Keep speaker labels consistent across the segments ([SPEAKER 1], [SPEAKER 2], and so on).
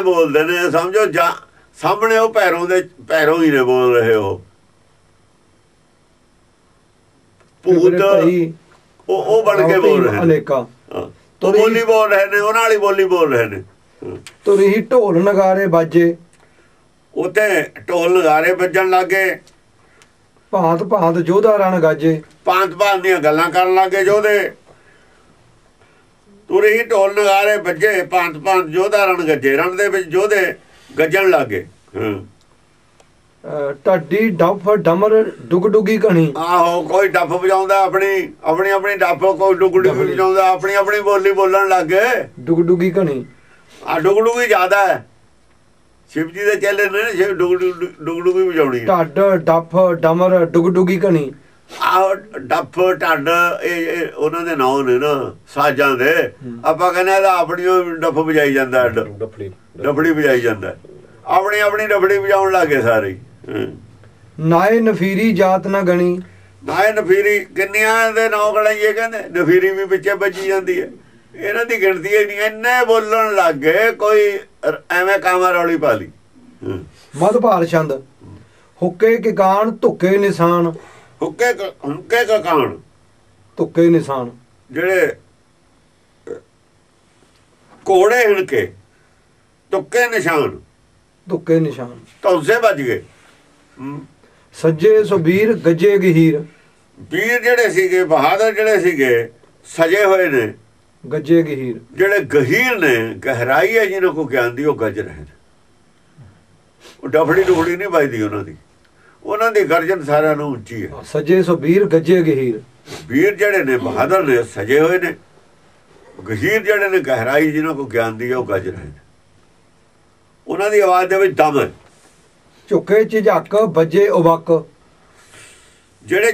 [SPEAKER 1] ਬੋਲਦੇ ਨੇ ਸਮਝੋ ਜਾਂ ਸਾਹਮਣੇ ਉਹ ਪੈਰੋਂ ਦੇ ਪੈਰੋਂ ਹੀ ਨੇ ਬੋਲ ਰਹੇ ਹੋ ਭੂਤ ਉਹ ਉਹ ਬਣ ਕੇ ਬੋਲ ਰਹੇ ਨੇ।
[SPEAKER 2] ਅਨੇਕਾ।
[SPEAKER 1] ਬੋਲੀ ਬੋਲ ਰਹੇ ਨੇ ਉਹਨਾਂ ਵਾਲੀ ਬੋਲੀ ਬੋਲ ਰਹੇ ਨੇ।
[SPEAKER 2] ਤੁਰੀ ਢੋਲ ਨਗਾਰੇ ਬਾਜੇ
[SPEAKER 1] ਉੱਥੇ ਢੋਲ ਨਗਾਰੇ ਵੱਜਣ ਲੱਗੇ।
[SPEAKER 2] ਭਾਂਤ ਭਾਂਤ ਜੋਧਾ ਰਣ ਗਾਜੇ।
[SPEAKER 1] ਭਾਂਤ ਭਾਂਤ ਦੀਆਂ ਗੱਲਾਂ ਕਰਨ ਲੱਗੇ ਜੋਦੇ ਤੁਰੇ ਹੀ ਢੋਲ ਨਗਾਰੇ ਵੱਜੇ ਭਾਂਤ ਭਾਂਤ ਜੋਧਾ ਰਣ ਗੱਜੇ ਰਣ ਦੇ ਵਿੱਚ ਜੋਧੇ ਗੱਜਣ ਲੱਗੇ।
[SPEAKER 2] ਢਾਡੀ ਡੱਫ ਡਮਰ ਡੁਗ ਡੁਗੀ ਕਣੀ।
[SPEAKER 1] ਆਹੋ ਕੋਈ ਡੱਫ ਵਜਾਉਂਦਾ ਆਪਣੀ ਆਪਣੀ ਆਪਣੀ ਡੱਫ ਕੋਈ ਡੁਗੜੀ ਵੀ ਵਜਾਉਂਦਾ ਆਪਣੀ ਆਪਣੀ ਬੋਲੀ ਬੋਲਣ ਲੱਗ
[SPEAKER 2] ਡੁਗ ਡੁਗੀ ਕਣੀ।
[SPEAKER 1] ਆ ਡੁਗੜੂਗੀ ਜ਼ਿਆਦਾ ਹੈ। ਸ਼ਿਵ ਜੀ ਦੇ ਚੇਲੇ ਨੇ ਨਾ ਸ਼ਿਵ ਡੁਗੜੂਗੀ ਵਜਾਉਣੀ
[SPEAKER 2] ਢੱਡ ਡੱਫ ਡਮਰ ਡੁਗ ਡੁਗੀ ਕਣੀ।
[SPEAKER 1] ਆਹ ਡੱਫ ਢੱਡ ਇਹ ਉਹਨਾਂ ਦੇ ਨਾਂ ਨੇ ਨਾ ਸਾਜ਼ਾਂ ਦੇ। ਆਪਾਂ ਕਹਿੰਦੇ ਆ ਆਪਣੀ ਉਹ ਡੱਫ ਵਜਾਈ ਜਾਂਦਾ
[SPEAKER 3] ਡਫੜੀ
[SPEAKER 1] ਡਫੜੀ ਵਜਾਈ ਜਾਂਦਾ। ਆਪਣੀ ਆਪਣੀ ਡਫੜੀ ਵਜਾਉਣ ਲੱਗੇ ਸਾਰੇ।
[SPEAKER 2] ਨਾਏ ਨਫੀਰੀ ਜਾਤ ਨਾ ਗਣੀ।
[SPEAKER 1] ਨਾਏ ਨਫੀਰੀ ਕਿੰਨਿਆਂ ਦੇ ਨਾਂ ਗਲਾਈਏ ਕਹਿੰਦੇ? ਨਫੀਰੀ ਵੀ ਵਿੱਚੇ ਵੱਜੀ ਜਾਂਦੀ ਹੈ। ਇਹਨਾਂ ਦੀ ਗਿਣਤੀ ਹੀ ਨਹੀਂ ਇੰਨੇ ਬੋਲਣ ਲੱਗ ਗਏ ਕੋਈ ਐਵੇਂ ਕਾਮਾ ਰੌਲੀ ਪਾ ਲਈ। ਹਾਂ।
[SPEAKER 2] ਮਦ ਭਾਰ ਛੰਦ ਹੁੱਕੇ ਕੇ ਗਾਣ ਧੁੱਕੇ ਨਿਸ਼ਾਨ।
[SPEAKER 1] ਹੁੱਕੇ ਕ- ਹੁੱਕੇ ਕਕਾਣ
[SPEAKER 2] ਧੁੱਕੇ ਨਿਸ਼ਾਨ।
[SPEAKER 1] ਜਿਹੜੇ ਘੋੜੇ ਹਿਣਕੇ ਤੁੱਕੇ ਨਿਸ਼ਾਨ।
[SPEAKER 2] ਧੁੱਕੇ ਨਿਸ਼ਾਨ।
[SPEAKER 1] ਤੌਸੇ ਵੱਜ ਗਏ।
[SPEAKER 2] ਸੱਜੇ ਸੁਬੀਰ ਗੱਜੇ ਗਹੀਰ।
[SPEAKER 1] ਵੀਰ ਜਿਹੜੇ ਸੀਗੇ ਬਹਾਦਰ ਜਿਹੜੇ ਸੀਗੇ ਸਜੇ ਹੋਏ ਨੇ।
[SPEAKER 2] ਗੱਜੇ ਗਹੀਰ।
[SPEAKER 1] ਜਿਹੜੇ ਗਹੀਰ ਨੇ ਗਹਿਰਾਈ ਹੈ ਜਿਹਨਾਂ ਕੋ ਗਿਆਨ ਦੀ ਉਹ ਗੱਜ ਰਹੇ ਨੇ। ਉਹ ਡਫੜੀ ਡੁਫੜੀ ਨਹੀਂ ਵੱਜਦੀ ਉਹਨਾਂ ਦੀ। ਉਹਨਾਂ ਦੀ ਗਰਜਨ ਸਾਰਿਆਂ ਨੂੰ ਉੱਚੀ ਹੈ।
[SPEAKER 2] ਸੱਜੇ ਸੁਬੀਰ ਗੱਜੇ ਗਹੀਰ।
[SPEAKER 1] ਵੀਰ ਜਿਹੜੇ ਨੇ ਬਹਾਦਰ ਨੇ ਸਜੇ ਹੋਏ ਨੇ। ਗਹੀਰ ਜਿਹੜੇ ਨੇ ਗਹਿਰਾਈ ਜਿਹਨਾਂ ਕੋ ਗਿਆਨ ਦੀ ਹੈ ਉਹ ਗੱਜ ਰਹੇ ਨੇ। ਉਹਨਾਂ ਦੀ ਆਵਾਜ਼ ਦੇ ਵਿੱਚ ਦਮ ਹੈ।
[SPEAKER 2] ਝੁੱਕੇ ਝਿਝਕ ਵੱਜੇ ਉਬਕ।
[SPEAKER 1] ਜਿਹੜੇ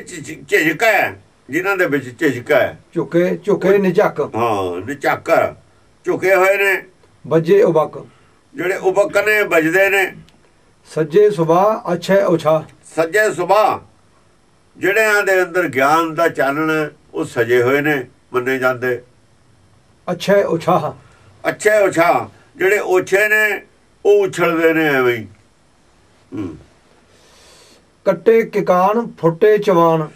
[SPEAKER 1] ਝਿਜਕ ਹੈ ਜਿਨ੍ਹਾਂ ਦੇ ਵਿੱਚ ਝਿਜਕ ਹੈ।
[SPEAKER 2] ਝੁੱਕੇ ਝੁੱਕੇ ਨਿਝਕ
[SPEAKER 1] ਹਾਂ ਨਿਚਾਕਰ ਝੁਕੇ ਹੋਏ ਨੇ।
[SPEAKER 2] ਵੱਜੇ ਉਬਕ।
[SPEAKER 1] ਜਿਹੜੇ ਉਬਕ ਨੇ ਵੱਜਦੇ ਨੇ।
[SPEAKER 2] ਸੱਜੇ ਸੁਬਾ ਅਛੈ ਉਛਾ
[SPEAKER 1] ਸੱਜੇ ਸੁਭਾ ਜਿਹੜਿਆਂ ਦੇ ਅੰਦਰ ਗਿਆਨ ਦਾ ਚਾਨਣ ਉਹ ਸਜੇ ਹੋਏ ਨੇ ਮੰਨੇ ਜਾਂਦੇ।
[SPEAKER 2] ਅਛੈ ਉਛਾ
[SPEAKER 1] ਅੱਛੇ ਉਛਾ ਜਿਹੜੇ ਓਛੇ ਨੇ ਉਹ ਉਛਲਦੇ ਨੇ ਐਵੇਂ ਹੀ।
[SPEAKER 2] ਕੱਟੇ ਕਿਕਾਨ ਫੁੱਟੇ ਚਵਾਨ।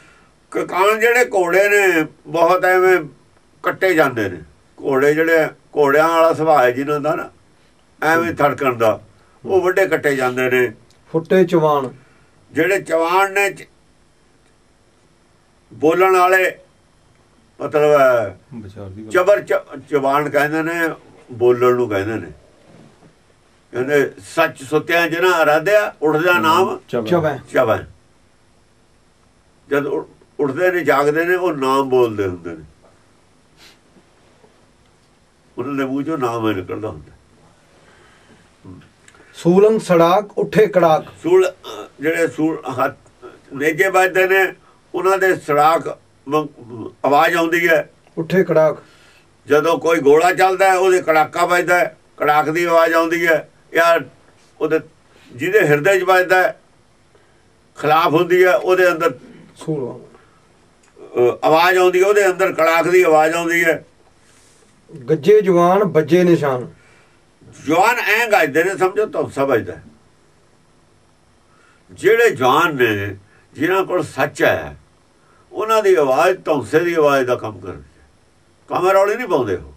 [SPEAKER 1] ਕਕਾਨ ਜਿਹੜੇ ਘੋੜੇ ਨੇ ਬਹੁਤ ਐਵੇਂ ਕੱਟੇ ਜਾਂਦੇ ਨੇ। ਘੋੜੇ ਜਿਹੜੇ ਘੋੜਿਆਂ ਵਾਲਾ ਸੁਭਾਅ ਹੈ ਜਿਨ੍ਹਾਂ ਦਾ ਨਾ ਐਵੇਂ ਧੜਕਣ ਦਾ। ਉਹ ਵੱਡੇ ਕੱਟੇ ਜਾਂਦੇ ਨੇ।
[SPEAKER 2] ਫੁੱਟੇ ਚਵਾਨ।
[SPEAKER 1] ਜਿਹੜੇ ਜਵਾਨ ਨੇ ਬੋਲਣ ਵਾਲੇ ਮਤਲਬ ਜਬਰ ਜਵਾਨ ਕਹਿੰਦੇ ਨੇ ਬੋਲਣ ਨੂੰ ਕਹਿੰਦੇ ਨੇ। ਕਹਿੰਦੇ ਸੱਚ ਸੁੱਤਿਆਂ ਜਨਾ ਅਰਾਧਿਆ ਉੱਠਦਾ ਨਾਮ
[SPEAKER 2] ਚਵੈ
[SPEAKER 1] ਚਵੈ ਜਦ ਉੱਠ- ਉੱਠਦੇ ਨੇ ਜਾਗਦੇ ਨੇ ਉਹ ਨਾਮ ਬੋਲਦੇ ਹੁੰਦੇ ਨੇ। ਉਹਨਾਂ ਦੇ ਮੂੰਹ ਚੋਂ ਨਾਮ ਹੀ ਨਿਕਲਦਾ ਹੁੰਦਾ।
[SPEAKER 2] ਸੂਲੰਗ ਸੜਾਕ ਉੱਠੇ ਕੜਾਕ।
[SPEAKER 1] ਸੂਲ ਜਿਹੜੇ ਸੂਲ ਹੱਥ ਨੇਜੇ ਵੱਜਦੇ ਨੇ ਉਹਨਾਂ ਦੇ ਸੜਾਕ ਆਵਾਜ਼ ਆਉਂਦੀ ਹੈ।
[SPEAKER 2] ਉੱਠੇ ਕੜਾਕ।
[SPEAKER 1] ਜਦੋਂ ਕੋਈ ਗੋਲਾ ਚੱਲਦਾ ਹੈ ਉਹਦੇ ਕੜਾਕਾ ਵੱਜਦਾ ਹੈ ਕੜਾਕ ਦੀ ਆਵਾਜ਼ ਆਉਂਦੀ ਹੈ। ਯਾਰ ਉਹਦੇ ਜਿਹਦੇ ਹਿਰਦੇ 'ਚ ਵੱਜਦਾ ਹੈ ਖਿਲਾਫ ਹੁੰਦੀ ਹੈ ਉਹਦੇ ਅੰਦਰ
[SPEAKER 2] ਸੂਲ
[SPEAKER 1] ਆਵਾਜ਼ ਆਉਂਦੀ ਹੈ ਉਹਦੇ ਅੰਦਰ ਕੜਾਕ ਦੀ ਆਵਾਜ਼ ਆਉਂਦੀ ਹੈ।
[SPEAKER 2] ਗੱਜੇ ਜਵਾਨ ਬੱਜੇ ਨਿਸ਼ਾਨ।
[SPEAKER 1] ਜਵਾਨ ਐਂ ਗੱਜਦੇ ਨੇ ਸਮਝੋ ਵੱਜਦਾ ਹੈ। ਜਿਹੜੇ ਜਵਾਨ ਨੇ ਜਿਨ੍ਹਾਂ ਕੋਲ ਸੱਚ ਹੈ ਉਹਨਾਂ ਦੀ ਆਵਾਜ਼ ਧੌਂਸੇ ਦੀ ਆਵਾਜ਼ ਦਾ ਕੰਮ ਕਰਦੀ ਹੈ ਕਮਰ ਵਾਲੀ ਨਹੀਂ ਪਾਉਂਦੇ ਉਹ।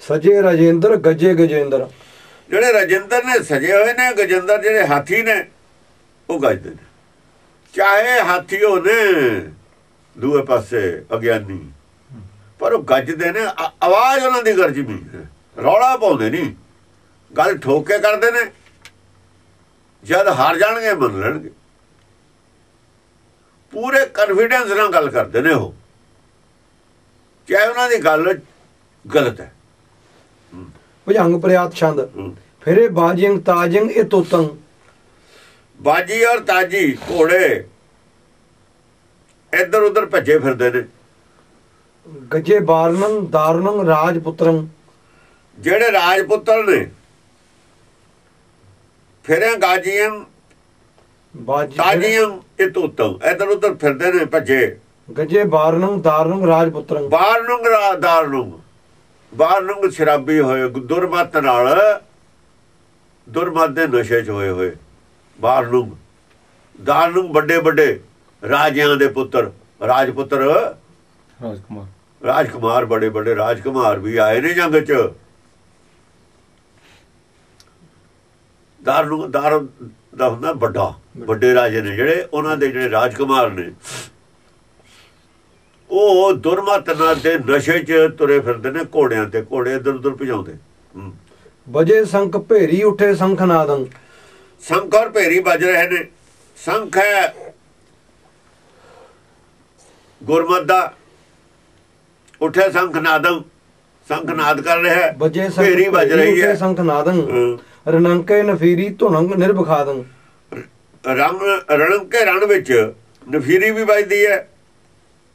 [SPEAKER 2] ਸਜੇ ਰਾਜੇਂਦਰ ਗੱਜੇ ਗਜੇਂਦਰ।
[SPEAKER 1] ਜਿਹੜੇ ਰਜਿੰਦਰ ਨੇ ਸਜੇ ਹੋਏ ਨੇ ਗਜਿੰਦਰ ਜਿਹੜੇ ਹਾਥੀ ਨੇ ਉਹ ਗੱਜਦੇ ਨੇ। ਚਾਹੇ ਹਾਥੀ ਹੋਣੇ ਦੂਏ ਪਾਸੇ ਅਗਿਆਨੀ ਪਰ ਉਹ ਗੱਜਦੇ ਨੇ। ਆਵਾਜ਼ ਉਹਨਾਂ ਦੀ ਗਰਜਵੀਂ ਹੈ। ਰੌਲਾ ਪਾਉਂਦੇ ਨਹੀਂ। ਗੱਲ ਠੋਕ ਕੇ ਕਰਦੇ ਨੇ। ਜਦ ਹਾਰ ਜਾਣਗੇ ਮੰਨ ਲੈਣਗੇ। ਪੂਰੇ ਕਨਫੀਡੈਂਸ ਨਾਲ ਗੱਲ ਕਰਦੇ ਨੇ ਉਹ। ਚਾਹੇ ਉਹਨਾਂ ਦੀ ਗੱਲ ਗਲਤ ਹੈ।
[SPEAKER 2] ਭੁਜੰਗ ਪ੍ਰਿਆਤ ਛੰਦ। ਫਿਰੇ ਬਾਜਿੰਗ ਤਾਜਿੰਗ ਇਹ ਤੋਤੰ।
[SPEAKER 1] ਬਾਜੀ ਔਰ ਤਾਜੀ ਘੋੜੇ। ਇੱਧਰ ਉੱਧਰ ਭੱਜੇ ਫਿਰਦੇ ਨੇ।
[SPEAKER 2] ਗੱਜੇ ਬਾਰਨੰ ਦਾਰਨੰ ਰਾਜਪੁੱਤਰੰ।
[SPEAKER 1] ਜਿਹੜੇ ਰਾਜਪੁੱਤਰ ਨੇ ਫਿਰੇ ਗਾਜੀਆਂ
[SPEAKER 2] ਬਾਜੀ
[SPEAKER 1] ਤਾਜੀਆਂ ਇਹ ਤੋਤਮ ਇੱਧਰ ਉੱਧਰ ਫਿਰਦੇ ਨੇ ਭੱਜੇ।
[SPEAKER 2] ਗੱਜੇ ਬਾਰਨੰ ਦਾਰਨੰ ਰਾਜਪੁੱਤਰੰ।
[SPEAKER 1] ਬਾਹਰ ਨੂੰ ਰਾਦਾਰ ਨੂੰ ਬਾਹਰ ਨੂੰ ਸ਼ਰਾਬੀ ਹੋਏ ਦੁਰਮਤ ਨਾਲ ਦੁਰਮਤ ਦੇ ਨਸ਼ੇ 'ਚ ਹੋਏ ਹੋਏ। ਬਾਹਰ ਨੂੰ ਦਾਰ ਨੂੰ ਵੱਡੇ ਵੱਡੇ ਰਾਜਿਆਂ ਦੇ ਪੁੱਤਰ। ਰਾਜਪੁੱਤਰ
[SPEAKER 3] ਰਾਜਕੁਮਾਰ।
[SPEAKER 1] ਰਾਜਕੁਮਾਰ ਬੜੇ ਬੜੇ ਰਾਜਕੁਮਾਰ ਵੀ ਆਏ ਨੇ ਜੰਗ 'ਚ। ਦਾਰ ਨੂੰ ਦਾਰ ਦਾ ਹੁੰਦਾ ਵੱਡਾ ਵੱਡੇ ਰਾਜੇ ਨੇ ਜਿਹੜੇ ਉਹਨਾਂ ਦੇ ਜਿਹੜੇ ਰਾਜਕੁਮਾਰ ਨੇ। ਉਹ ਦੁਰਮਤ ਨਾਲ ਦੇ ਨਸ਼ੇ 'ਚ ਤੁਰੇ ਫਿਰਦੇ ਨੇ ਘੋੜਿਆਂ ਤੇ ਘੋੜੇ ਇਧਰ ਉਧਰ ਭਜਾਉਂਦੇ।
[SPEAKER 2] ਵਜੇ ਸੰਖ ਭੇਰੀ ਉਠੇ ਸੰਖ ਨਾਦੰ।
[SPEAKER 1] ਸ਼ੰਖ ਔਰ ਭੇਰੀ ਵੱਜ ਰਹੇ ਨੇ। ਸ਼ੰਖ ਹੈ ਗੁਰਮਤ ਦਾ। ਉਠੇ ਸ਼ੰਖ ਨਾਦ। ਕਰ ਰਿਹਾ ਹੈ। ਭੇਰੀ ਵੱਜ ਰਹੀ ਹੈ।
[SPEAKER 2] ਸੰਖ ਨਾਦੰ। ਰਣੰਕੇ ਨਫੀਰੀ ਧੁਨੰਗ ਨਿਰਭਖਾਦੰ
[SPEAKER 1] ਰੰਗ, ਰਣਕੇ ਰਣ ਵਿੱਚ ਨਫੀਰੀ ਵੀ ਵੱਜਦੀ ਹੈ,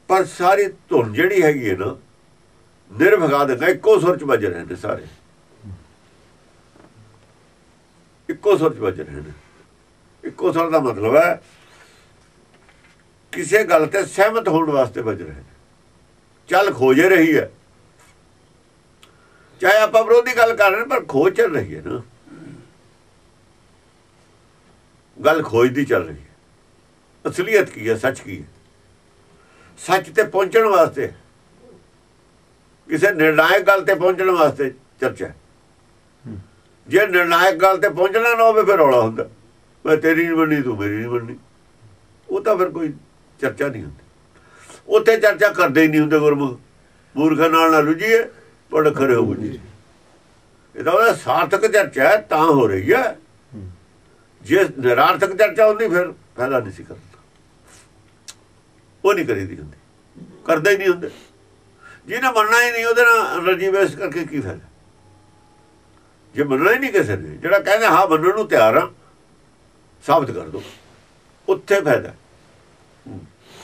[SPEAKER 1] ਪਰ ਸਾਰੀ ਧੁਨ ਜਿਹੜੀ ਹੈਗੀ ਹੈ ਨਾ ਨਿਰਭਗਾ ਇੱਕੋ ਸੁਰ ਚ ਵੱਜ ਰਹੇ ਨੇ ਸਾਰੇ। ਇੱਕੋ ਸੁਰ ਚ ਵੱਜ ਰਹੇ ਨੇ। ਇੱਕੋ ਸੁਰ ਦਾ ਮਤਲਬ ਹੈ, ਕਿਸੇ ਗੱਲ ਤੇ ਸਹਿਮਤ ਹੋਣ ਵਾਸਤੇ ਵੱਜ ਰਹੇ ਨੇ। ਚੱਲ ਖੋਜੇ ਰਹੀ ਹੈ। ਚਾਹੇ ਆਪਾਂ ਵਿਰੋਧੀ ਗੱਲ ਕਰ ਰਹੇ ਪਰ ਖੋਜ ਚੱਲ ਰਹੀ ਹੈ ਨਾ। ਗੱਲ ਖੋਜ ਦੀ ਚੱਲ ਰਹੀ ਹੈ। ਅਸਲੀਅਤ ਕੀ ਹੈ ਸੱਚ ਕੀ ਹੈ? ਸੱਚ ਤੇ ਪਹੁੰਚਣ ਵਾਸਤੇ ਕਿਸੇ ਨਿਰਣਾਇਕ ਗੱਲ ਤੇ ਪਹੁੰਚਣ ਵਾਸਤੇ ਚਰਚਾ। ਜੇ ਨਿਰਣਾਇਕ ਗੱਲ ਤੇ ਪਹੁੰਚਣਾ ਨਾ ਹੋਵੇ ਫਿਰ ਰੌਲਾ ਹੁੰਦਾ। ਮੈਂ ਤੇਰੀ ਨਹੀਂ ਮੰਨੀ ਤੂੰ ਮੇਰੀ ਨਹੀਂ ਮੰਨੀ। ਉਹ ਤਾਂ ਫਿਰ ਕੋਈ ਚਰਚਾ ਨਹੀਂ ਹੁੰਦੀ। ਉੱਥੇ ਚਰਚਾ ਕਰਦੇ ਹੀ ਨਹੀਂ ਹੁੰਦੇ ਗੁਰਮੁਖ। ਮੂਰਖਾਂ ਨਾਲ ਨਾ ਰੁਝੀਏ ਪੜ ਖਰੇ ਹੋ ਜੀ ਇਹ ਤਾਂ ਉਹਦਾ ਸਾਰਥਕ ਚਰਚਾ ਤਾਂ ਹੋ ਰਹੀ ਹੈ। ਜੇ ਨਿਰਾਰਥਕ ਚਰਚਾ ਹੁੰਦੀ ਫਿਰ ਫਾਇਦਾ ਨਹੀਂ ਸੀ ਕਰਦਾ ਉਹ ਨਹੀਂ ਕਰੀਦੀ ਹੁੰਦੀ। ਕਰਦਾ ਹੀ ਨਹੀਂ ਹੁੰਦੇ। ਜਿਹਨੇ ਮੰਨਣਾ ਹੀ ਨਹੀਂ ਉਹਦੇ ਨਾਲ ਰਜੀਵੇਸ ਕਰਕੇ ਕੀ ਫਾਇਦਾ? ਜੇ ਮੰਨਣਾ ਹੀ ਨਹੀਂ ਕਿਸੇ ਨੇ ਜਿਹੜਾ ਕਹਿੰਦਾ ਹਾਂ ਮੰਨਣ ਨੂੰ ਤਿਆਰ ਆ ਸਾਬਤ ਕਰ ਦੋ। ਉੱਥੇ ਫਾਇਦਾ।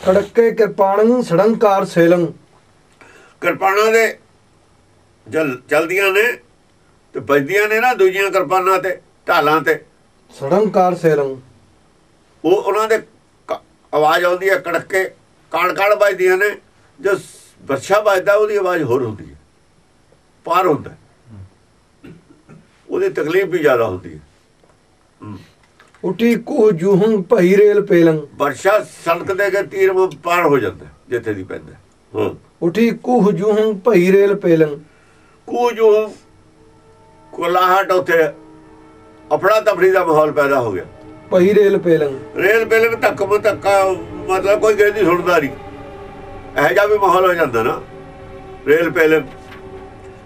[SPEAKER 2] ਖੜਕੇ ਕਿਰਪਾਣੰ ਸੜੰਕਾਰ ਸੇਲੰ
[SPEAKER 1] ਕਿਰਪਾਨਾਂ ਦੇ ਜਲ ਚਲਦੀਆਂ ਨੇ ਤੇ ਵੱਜਦੀਆਂ ਨੇ ਨਾ ਦੂਜੀਆਂ ਕਿਰਪਾਨਾਂ ਤੇ ਢਾਲਾਂ ਤੇ।
[SPEAKER 2] ਸੜੰਕਾਰ ਸੇਲੰ
[SPEAKER 1] ਉਹ ਉਹਨਾਂ ਦੇ ਕ- ਆਵਾਜ਼ ਆਉਂਦੀ ਹੈ ਕੜਕੇ ਕਾੜ ਕਾੜ ਵੱਜਦੀਆਂ ਨੇ ਜੋ ਵਰਸ਼ਾ ਵੱਜਦਾ ਉਹਦੀ ਆਵਾਜ਼ ਹੋਰ ਹੁੰਦੀ ਹੈ ਪਾਰ ਹੁੰਦਾ। ਉਹਦੀ ਤਕਲੀਫ ਵੀ ਜ਼ਿਆਦਾ ਹੁੰਦੀ ਹੈ।
[SPEAKER 2] ਉਠੀ ਕੁਹ ਜੂਹੰ ਭਈ ਰੇਲ ਪੇਲੰ
[SPEAKER 1] ਵਰਸ਼ਾ ਸੜਕ ਦੇ ਕੇ ਤੀਰ ਪਾਰ ਹੋ ਜਾਂਦਾ ਜਿੱਥੇ ਦੀ ਪੈਂਦਾ ਹੈ।
[SPEAKER 2] ਉਠੀ ਕੁਹ ਜੂਹੰ ਭਈ ਰੇਲ ਪੇਲੰ
[SPEAKER 1] ਕੂ ਜੋ ਕੋਲਾਹਟ ਉਥੇ ਅਫੜਾ ਤਫੜੀ ਦਾ ਮਾਹੌਲ ਪੈਦਾ ਹੋ ਗਿਆ।
[SPEAKER 2] ਭਈ ਰੇਲ ਪੇਲੰ।
[SPEAKER 1] ਰੇਲ ਬੇਲਕ ਧੱਕ ਮ ਧੱਕਾ ਮਤਲਬ ਕੋਈ ਕਿਸੇ ਦੀ ਸੁਣਦਾ ਨਹੀਂ। ਇਹੋ ਜਿਹਾ ਵੀ ਮਾਹੌਲ ਹੋ ਜਾਂਦਾ ਨਾ ਰੇਲ ਬੇਲਕ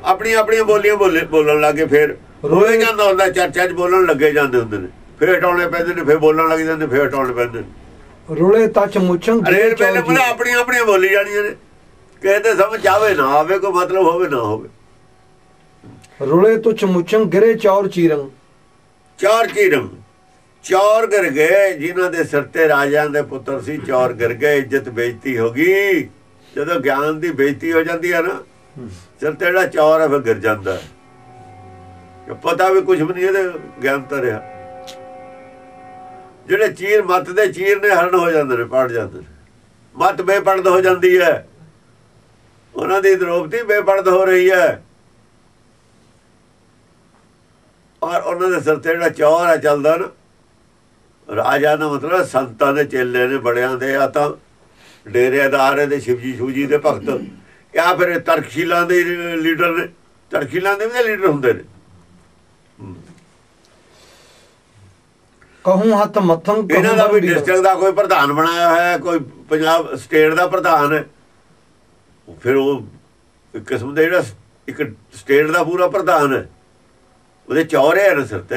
[SPEAKER 1] ਆਪਣੀ ਆਪਣੀਆਂ ਬੋਲੀਆਂ ਬੋਲੇ ਬੋਲਣ ਲੱਗੇ ਫਿਰ ਰੋਏ ਜਾਂਦਾ ਹੁੰਦਾ ਚਰਚਾ 'ਚ ਬੋਲਣ ਲੱਗੇ ਜਾਂਦੇ ਹੁੰਦੇ ਨੇ। ਫਿਰ ਹਟਾਉਣੇ ਪੈਂਦੇ ਨੇ ਫਿਰ ਬੋਲਣ ਲੱਗ ਜਾਂਦੇ ਫਿਰ ਹਟਾਉਣੇ ਪੈਂਦੇ ਨੇ।
[SPEAKER 2] ਰੁਲੇ ਤਚ ਮੁਛੰ
[SPEAKER 1] ਰੇਲ ਬੇਲਕ ਮਤਲਬ ਆਪਣੀਆਂ ਆਪਣੀਆਂ ਬੋਲੀ ਜਾਣੀਆਂ ਨੇ। ਤੇ ਸਮਝ ਆਵੇ ਨਾ ਆਵੇ ਕੋਈ ਮਤਲਬ ਹੋਵੇ ਨਾ ਹੋਵੇ।
[SPEAKER 2] ਰੁਲੇ ਤੁਛ ਮੁਛੰ ਗਿਰੇ ਚੌਰ ਚੀਰੰ।
[SPEAKER 1] ਚਾਰ ਚੀਰਮ ਚੌਰ ਗਿਰ ਗਏ, ਜਿਨ੍ਹਾਂ ਦੇ ਸਿਰ ਤੇ ਰਾਜਿਆਂ ਦੇ ਪੁੱਤਰ ਸੀ, ਚੌਰ ਗਿਰ ਗਏ, ਇੱਜ਼ਤ ਬੇਇੱਜ਼ਤੀ ਹੋ ਗਈ। ਜਦੋਂ ਗਿਆਨ ਦੀ ਬੇਇੱਜ਼ਤੀ ਹੋ ਜਾਂਦੀ ਹੈ ਨਾ, ਸਿਰ ਤੇ ਜਿਹੜਾ ਚੌਰ ਹੈ, ਫਿਰ ਗਿਰ ਜਾਂਦਾ ਕਿ ਪਤਾ ਵੀ ਕੁਝ ਵੀ ਨਹੀਂ ਇਹਦੇ ਗਿਆਨ ਤਾਂ ਰਿਹਾ। ਜਿਹੜੇ ਚੀਰ ਮੱਤ ਦੇ ਚੀਰ ਨੇ ਹਰਨ ਹੋ ਜਾਂਦੇ ਨੇ, ਪੜ ਜਾਂਦੇ ਨੇ। ਮੱਤ ਬੇਪੜਦ ਹੋ ਜਾਂਦੀ ਹੈ। ਉਹਨਾਂ ਦੀ ਦਰੋਪਤੀ ਬੇਪੜਦ ਹੋ ਰਹੀ ਹੈ। ਔਰ ਉਹਨਾਂ ਦੇ ਸਿਰ ਤੇ ਜਿਹੜਾ ਚੌਰ ਹੈ ਚੱਲਦਾ ਨਾ ਰਾਜਾ ਦਾ ਮਤਲਬ ਸੰਤਾਂ ਦੇ ਚੇਲੇ ਨੇ ਬੜਿਆਂ ਦੇ ਆ ਤਾਂ ਡੇਰੇਦਾਰ ਦੇ ਸ਼ਿਵਜੀ ਸ਼ੂਜੀ ਦੇ ਭਗਤ। ਜਾਂ ਫਿਰ ਤਰਕਸ਼ੀਲਾਂ ਦੇ ਲੀਡਰ ਨੇ? ਤਰਕਸ਼ੀਲਾਂ ਦੇ ਵੀ ਲੀਡਰ ਹੁੰਦੇ ਨੇ।
[SPEAKER 2] ਕਹੂੰ ਹੱਥ ਮੱਥੰ
[SPEAKER 1] ਇਹਨਾਂ ਦਾ ਵੀ। ਡਿਸਟ੍ਰਿਕਟ ਦਾ ਕੋਈ ਪ੍ਰਧਾਨ ਬਣਾਇਆ ਹੋਇਆ ਹੈ ਕੋਈ ਪੰਜਾਬ ਸਟੇਟ ਦਾ ਪ੍ਰਧਾਨ ਹੈ। ਫਿਰ ਉਹ ਕਿਸਮ ਦਾ ਜਿਹੜਾ ਇੱਕ ਸਟੇਟ ਦਾ ਪੂਰਾ ਪ੍ਰਧਾਨ ਹੈ। ਉਹਦੇ ਚੌਰੇ ਹਨ ਸਿਰ ਤੇ।